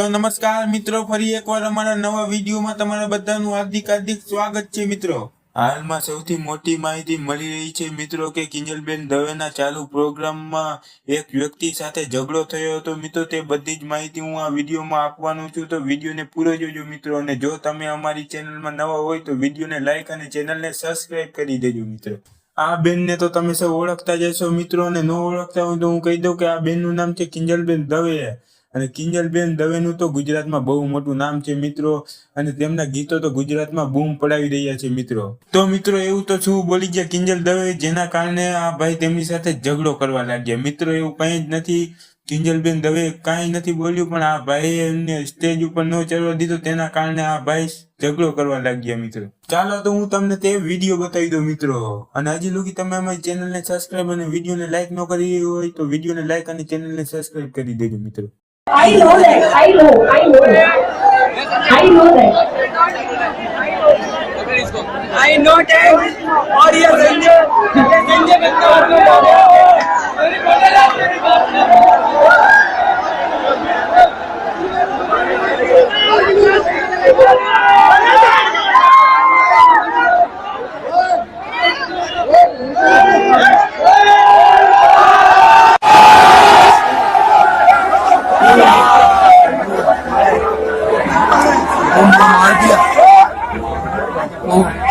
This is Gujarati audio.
તો નમસ્કાર મિત્રો, ફરી એકવાર અમારા નવા વિડીયોમાં તમારા બધાનું હાર્દિક હાર્દિક સ્વાગત છે મિત્રો. હાલમાં સૌથી મોટી માહિતી મળી રહી છે મિત્રો કે કિંજલબેન દવેના ચાલુ પ્રોગ્રામમાં એક વ્યક્તિ સાથે ઝઘડો થયો હતો. મિત્રો, તે બધી જ માહિતી હું આ વિડીયોમાં આપવાનું છું. તો વિડીયોને પૂરો જોજો મિત્રો અને જો તમે અમારી ચેનલમાં નવા હોય તો વિડીયોને લાઇક અને ચેનલને સબસ્ક્રાઇબ કરી દેજો મિત્રો. આ બેનને તો તમે સૌ ઓળખતા જ હશો મિત્રો અને ન ઓળખતા હોય તો હું કહી દઉં કે આ બેનનું નામ છે કિંજલબેન દવે. અને કિંજલબેન દવેનું તો ગુજરાતમાં બહુ મોટું નામ છે, મિત્રો. અને તેમના ગીતો તો ગુજરાતમાં બૂમ પડાવી રહ્યા છે, મિત્રો. તો મિત્રો, એવું તો શું બોલી ગયા કિંજલ દવે, જેના કારણે આ ભાઈ તેમની સાથે ઝઘડો કરવા લાગ્યા. મિત્રો, એવું કંઈ જ નથી. કિંજલબેન દવે કાંઈ નથી બોલ્યું, પણ આ ભાઈ એમને સ્ટેજ ઉપર ન ચડવા દીધો. તેના કારણે આ ભાઈ ઝઘડો કરવા લાગ્યા, મિત્રો. ચાલો, તો હું તમને તે વીડિયો બતાવી દઉં, મિત્રો. અને હજી લુકી તમે અમારી ચેનલને સબસ્ક્રાઈબ અને વિડીયોને લાઈક ન કરી હોય તો વિડીયોને લાઈક અને ચેનલને સબસ્ક્રાઈબ કરી દેજો, મિત્રો. I know that. I know. I know. I know that. I know that. और ये संजय ये संजय बंदा मेरे Oh.